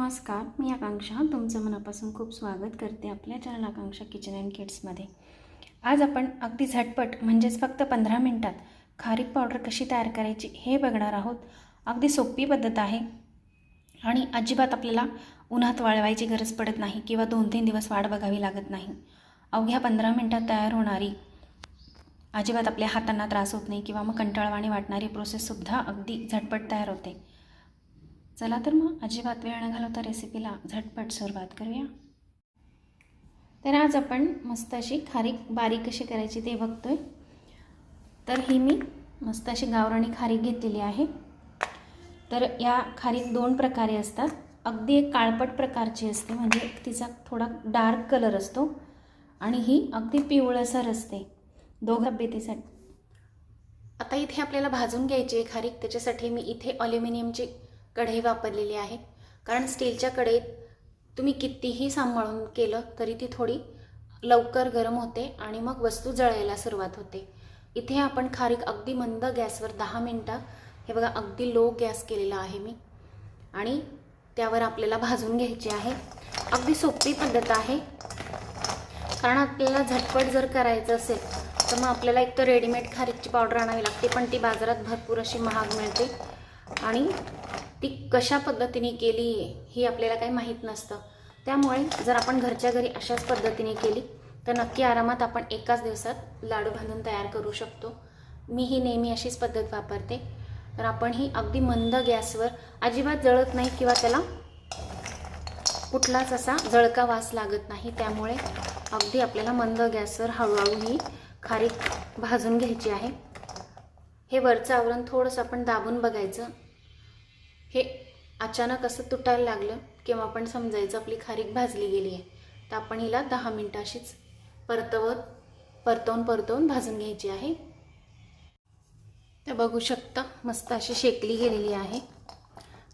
नमस्कार मी आकांक्षा. तुमचं मनापासून खूप स्वागत करते आपल्या चॅनल आकांक्षा किचन अँड किड्समध्ये आज आपण अगदी झटपट म्हणजेच फक्त पंधरा मिनटात खारीक पावडर कशी तयार करायची हे बघणार आहोत. अगदी सोपी पद्धत आहे. आणि अजिबात आपल्याला उन्हात वाळवायची गरज पडत नाही किंवा दोन तीन दिवस वाट बघावी लागत नाही. अवघ्या पंधरा मिनटात तयार होणारी अजिबात आपल्या हातांना त्रास होत नाही किंवा मग कंटाळवाणी वाटणारी प्रोसेससुद्धा अगदी झटपट तयार होते. चला तर मग अजिबात वेळ न घालवता रेसिपीला झटपट सुरुवात करूया. तर आज आपण मस्त अशी खारीक बारीक कशी करायची ते बघतोय. तर ही मी मस्त अशी गावराणी खारीक घेतलेली आहे. तर या खारीक दोन प्रकारे असतात. अगदी एक काळपट प्रकारची असते म्हणजे तिचा थोडा डार्क कलर असतो आणि ही अगदी पिवळसर असते. दोघ तब्येतीसाठी आता इथे आपल्याला भाजून घ्यायची आहे खारीक त्याच्यासाठी मी इथे अल्युमिनियमची कढई वापरलेली आहे. कारण स्टीलच्या कढईत तुम्ही कितीही सांभाळून केलं तरी ती थोडी लवकर गरम होते आणि मग वस्तू जळायला सुरुवात होते. इथे आपण खारीक अगदी मंद गॅसवर दहा मिनटं हे बघा अगदी लो गॅस केलेला आहे मी. आणि त्यावर आपल्याला भाजून घ्यायची आहे. अगदी सोपी पद्धत आहे. कारण आपल्याला झटपट जर करायचं असेल तर मग आपल्याला एक तर रेडीमेड खारीकची पावडर आणावी लागते पण ती बाजारात भरपूर अशी महाग मिळते. आणि ती कशा पद्धतीने केली ही आपल्याला काही माहीत नसतं. त्यामुळे जर आपण घरच्या घरी अशाच पद्धतीने केली तर नक्की आरामात आपण एकाच दिवसात लाडू बांधून तयार करू शकतो. मी ही नेहमी अशीच पद्धत वापरते. तर आपण ही अगदी मंद गॅसवर अजिबात जळत नाही किंवा त्याला कुठलाच असा जळका वास लागत नाही. त्यामुळे अगदी आपल्याला मंद गॅसवर हळूहळू ही खारीक भाजून घ्यायची आहे. हे वरचं आवरण थोडंसं आपण दाबून बघायचं. हे अचानक असं तुटायला लागलं किंवा आपण समजायचं आपली खारीक भाजली गेली आहे तर आपण हिला दहा मिनटं अशीच परतवत परतवून परतवून भाजून घ्यायची आहे. तर बघू शकता मस्त अशी शेकली गेलेली आहे.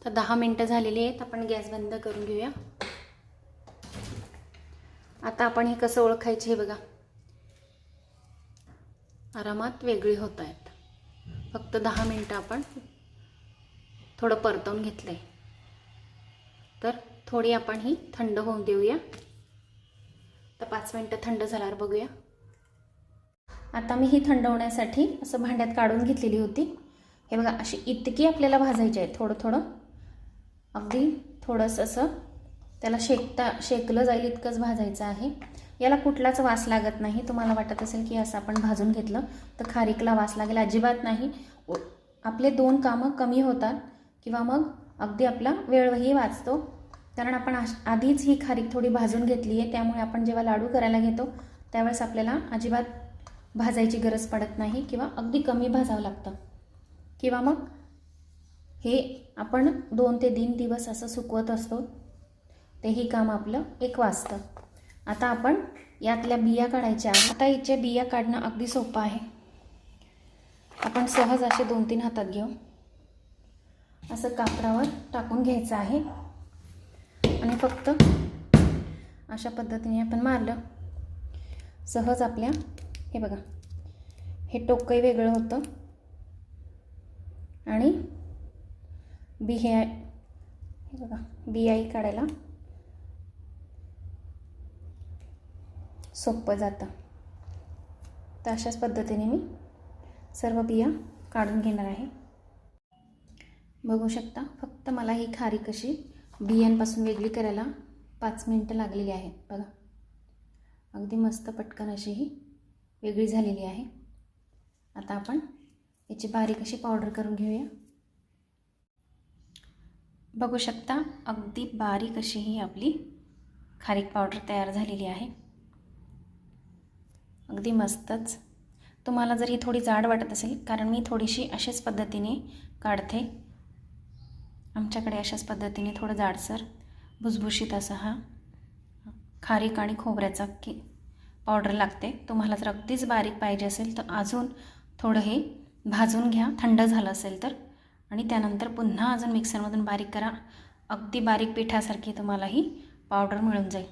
तर दहा मिनटं झालेली आहेत आपण गॅस बंद करून घेऊया. आता आपण हे कसं ओळखायचे हे बघा. आरामात वेगळी होत आहेत. फक्त दहा मिनटं आपण थोडं परतवून घेतलं आहे तर थोडी आपण ही थंड होऊन देऊया. तर पाच मिनटं थंड झाल्यावर बघूया. आता मी ही थंड होण्यासाठी असं भांड्यात काढून घेतलेली होती. हे बघा अशी इतकी आपल्याला भाजायची आहे थोडं थोडं. अगदी थोडंसं असं. त्याला शेकता शेकलं जाईल इतकंच भाजायचं आहे. याला कुठलाच वास लागत नाही. तुम्हाला वाटत असेल की असं आपण भाजून घेतलं तर खारीकला वास लागेल. अजिबात नाही. आपले दोन कामं कमी होतात. किंवा मग अगदी आपला वेळही वाचतो. कारण आपण आश आधीच ही खारीक थोडी भाजून घेतली आहे त्यामुळे आपण जेव्हा लाडू करायला घेतो त्यावेळेस आपल्याला अजिबात भाजायची गरज पडत नाही किंवा अगदी कमी भाजावं लागतं. किंवा मग हे आपण दोन ते तीन दिवस असं सुकवत असतो तेही काम आपलं एक वाजतं आता आपण यातल्या बिया काढायच्या आता याच्या बिया काढणं अगदी सोपं आहे. आपण सहज असे दोन तीन हातात घेऊ. असं कापडावर टाकून घ्यायचं आहे. आणि फक्त अशा पद्धतीने आपण मारलं. सहज आपल्या हे बघा हे टोकही वेगळं होतं. आणि बी हे हे बघा बियाही काढायला सोपं जातं. तर अशाच पद्धतीने मी सर्व बिया काढून घेणार आहे. बघू शकता. फक्त मला ही खारी कशी बियांपासून वेगळी करायला पाच मिनटं लागलेली आहेत. बघा. अगदी मस्त पटकन अशी ही वेगळी झालेली आहे. आता आपण याची बारीक अशी पावडर करून घेऊया. बघू शकता अगदी बारीक अशी ही आपली खारीक पावडर तयार झालेली आहे. अगदी मस्तच. तुम्हाला जर ही थोडी जाड वाटत असेल कारण मी थोडीशी अशाच पद्धतीने काढते. आमच्याकडे अशाच पद्धतीने थोडं जाडसर भुसभुशीत असा हा खारीक आणि खोबऱ्याचा की पावडर लागते. तुम्हाला जर अगदीच बारीक पाहिजे असेल तर अजून थोडं हे भाजून घ्या. थंड झालं असेल तर. आणि त्यानंतर पुन्हा अजून मिक्सरमधून बारीक करा. अगदी बारीक पिठासारखी तुम्हाला ही पावडर मिळून जाईल.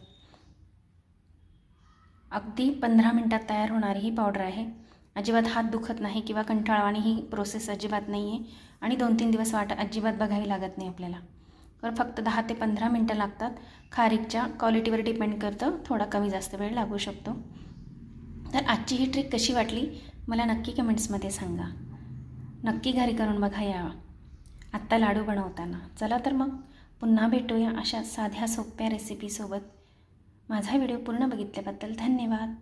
अगदी पंधरा मिनटात तयार होणारी ही पावडर आहे. अजिबात हात दुखत नाही किंवा कंटाळवाणी ही प्रोसेस अजिबात नाही आहे आणि दोन तीन दिवस वाट अजिबात बघावी लागत नाही आपल्याला. तर फक्त दहा ते पंधरा मिनटं लागतात. खारीकच्या क्वालिटीवर डिपेंड करतं. थोडा कमी जास्त वेळ लागू शकतो. तर आजची ही ट्रिक कशी वाटली? मला नक्की कमेंट्समध्ये सांगा. नक्की घरी करून बघा या आत्ता लाडू बनवताना. चला तर मग. पुन्हा भेटूया अशा साध्या सोप्या रेसिपीसोबत माझा व्हिडिओ पूर्ण बघितल्याबद्दल धन्यवाद.